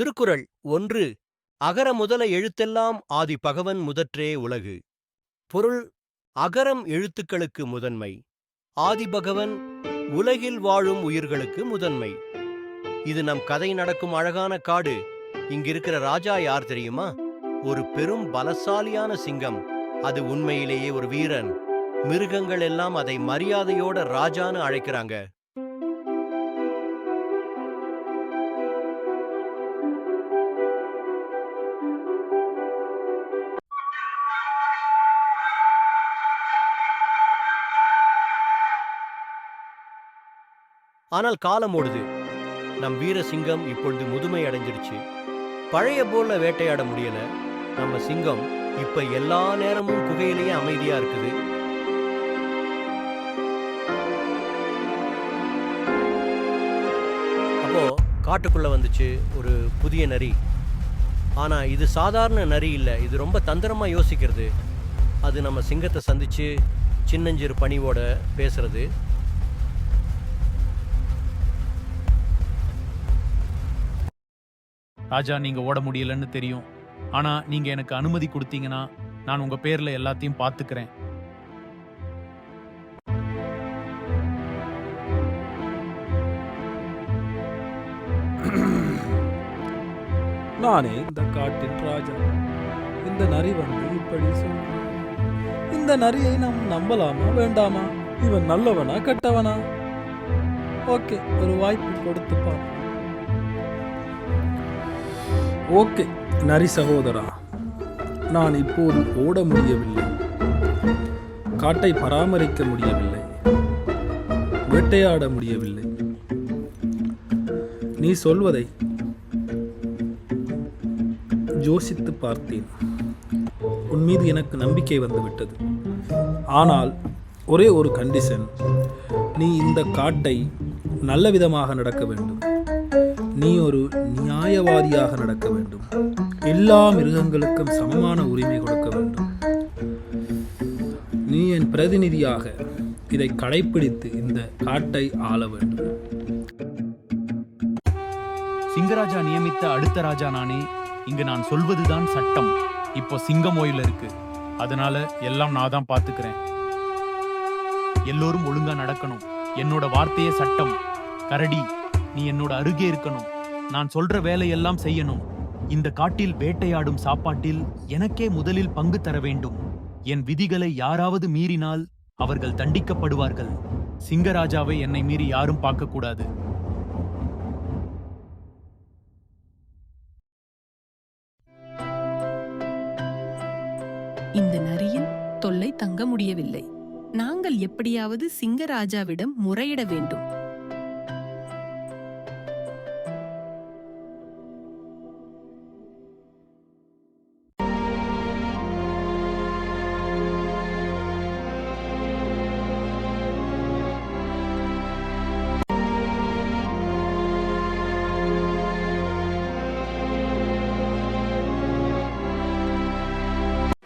திருக்குறள் ஒன்று அகர முதல எழுத்தெல்லாம் ஆதி பகவன் முதற்றே உலகு. பொருள் அகரம் எழுத்துக்களுக்கு முதன்மை. ஆதிபகவன் உலகில் வாழும் உயிர்களுக்கு முதன்மை. இது நம் கதை நடக்கும் அழகான காடு. இங்கிருக்கிற ராஜா யார் தெரியுமா? ஒரு பெரும் பலசாலியான சிங்கம். அது உண்மையிலேயே ஒரு வீரன். மிருகங்கள் எல்லாம் அதை மரியாதையோட ராஜான்னு அழைக்கிறாங்க. ஆனால் காலம் ஓடுது. நம் வீரசிங்கம் இப்பொழுது முதுமை அடைஞ்சிருச்சு பழைய போல வேட்டையாட முடியல. நம்ம சிங்கம் இப்ப எல்லா நேரமும் குகையிலேயே அமைதியா இருக்குது. அப்போ காட்டுக்குள்ள வந்துச்சு ஒரு புதிய நரி. ஆனா இது சாதாரண நரி இல்லை. இது ரொம்ப தந்திரமா யோசிக்கிறது. அது நம்ம சிங்கத்தை சந்திச்சு சின்னஞ்சிறு பணிவோட பேசுறது. ராஜா நீங்க ஓட முடியலன்னு தெரியும். ஆனா நீங்க எனக்கு அனுமதி கொடுத்தீங்கன்னா நான் உங்க பேர்ல எல்லாத்தையும் பாத்துக்கிறேன் நானே இந்த காட்டின் ராஜா. இந்த நரி வந்து இப்படி சொல்றான். இந்த நரியை நாம் நம்பலாமா வேண்டாமா? இவன் நல்லவனா கெட்டவனா? ஓகே ஒரு வாய்ப்பு கொடுத்து பார்ப்போம். ஓகே நரி சகோதரா. நான் இப்போது ஓட முடியவில்லை. காட்டை பராமரிக்க முடியவில்லை. வேட்டையாட முடியவில்லை. நீ சொல்வதை யோசித்து பார்த்தேன். உன் மீது எனக்கு நம்பிக்கை வந்துவிட்டது. ஆனால் ஒரே ஒரு கண்டிஷன் நீ இந்த காட்டை நல்ல விதமாக நடக்க வேண்டும். நீ ஒரு நியாயவாதியாக நடக்க வேண்டும். எல்லா மிருகங்களுக்கும் சமமான உரிமை கொடுக்க வேண்டும். நீ என் பிரதிநிதியாக இதை கடைப்பிடித்து இந்த காட்டை ஆள வேண்டும். சிங்கராஜா நியமித்த அடுத்த ராஜா நானே இங்கு நான் சொல்வதுதான் சட்டம். இப்போ சிங்கம் ஓயில இருக்கு. அதனால எல்லாம் நான் தான் பாத்துக்கிறேன் எல்லோரும் ஒழுங்கா நடக்கணும். என்னோட வார்த்தையே சட்டம். கரடி. நீ என்னோட அருகே இருக்கணும். நான் சொல்ற வேலையெல்லாம் செய்யணும். இந்த காட்டில் வேட்டையாடும் சாப்பாட்டில் எனக்கே முதலில் பங்கு தர வேண்டும். என் விதிகளை யாராவது மீறினால் அவர்கள் தண்டிக்கப்படுவார்கள். சிங்கராஜாவை என்னை மீறி யாரும் பார்க்க கூடாது இந்த நரியின் தொல்லை தங்க முடியவில்லை. நாங்கள் எப்படியாவது சிங்கராஜாவிடம் முறையிட வேண்டும்.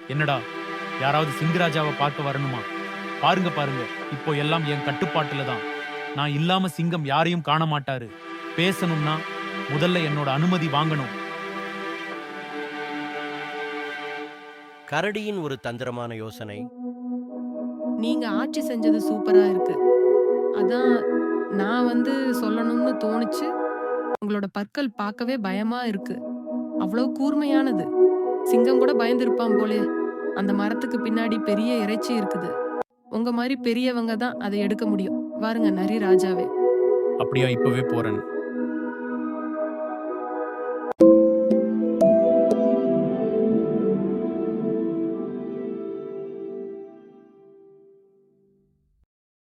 என்னடா யாராவது சிங்கராஜாவை பார்க்க வரணுமா? பாருங்க பாருங்க. இப்போ எல்லாம் என் கட்டுப்பாட்டுல தான். நான் இல்லாம சிங்கம் யாரையும் காண மாட்டாரு பேசணும்னா முதல்ல என்னோட அனுமதி வாங்கணும். கரடியின் ஒரு தந்திரமான யோசனை. நீங்க ஆட்சி செஞ்சது சூப்பரா இருக்கு. அதான் நான் வந்து சொல்லணும்னு தோணுச்சு. உங்களோட பற்கள் பார்க்கவே பயமா இருக்கு. அவ்வளவு கூர்மையானது. சிங்கம் கூட பயந்திருப்பான் போலே. அந்த மரத்துக்கு பின்னாடி பெரிய இறைச்சி இருக்குது. உங்க மாதிரி பெரியவங்க தான் அதை எடுக்க முடியும். வாருங்க நரி ராஜாவே. அப்படியா இப்பவே போறேன்.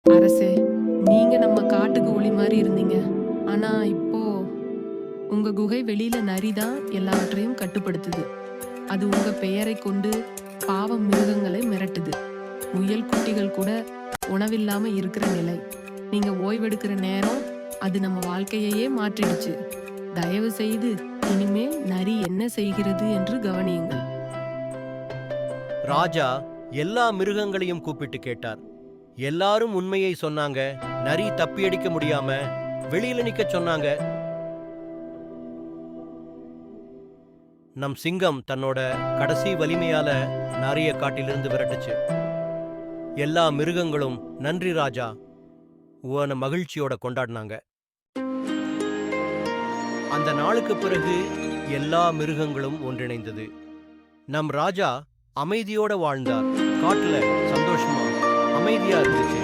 அரசே நீங்க நம்ம காட்டுக்கு ஒளி மாதிரி இருந்தீங்க. ஆனா இப்போ உங்க குகை வெளியில நரி தான் எல்லாவற்றையும் கட்டுப்படுத்துது. அது உங்க பெயரை கொண்டு பாவம் மிருகங்களை மிரட்டுது. முயல் குட்டிகள் கூட உணவில்லாம இருக்கிற நிலை. நீங்க ஓய்வெடுக்கிற நேரம் அது நம்ம வாழ்க்கையையே மாற்றிடுச்சு. தயவு செய்து இனிமேல் நரி என்ன செய்கிறது என்று கவனியுங்கள். ராஜா எல்லா மிருகங்களையும் கூப்பிட்டு கேட்டார். எல்லாரும் உண்மையை சொன்னாங்க. நரி தப்பியடிக்க முடியாம வெளியில நிக்க சொன்னாங்க. நம் சிங்கம் தன்னோட கடைசி வலிமையால நிறைய காட்டிலிருந்து விரட்டுச்சு. எல்லா மிருகங்களும் நன்றி ராஜா. உன மகிழ்ச்சியோட கொண்டாடினாங்க. அந்த நாளுக்கு பிறகு எல்லா மிருகங்களும் ஒன்றிணைந்தது. நம் ராஜா அமைதியோட வாழ்ந்தார். காட்டுல சந்தோஷமா அமைதியா இருந்துச்சு.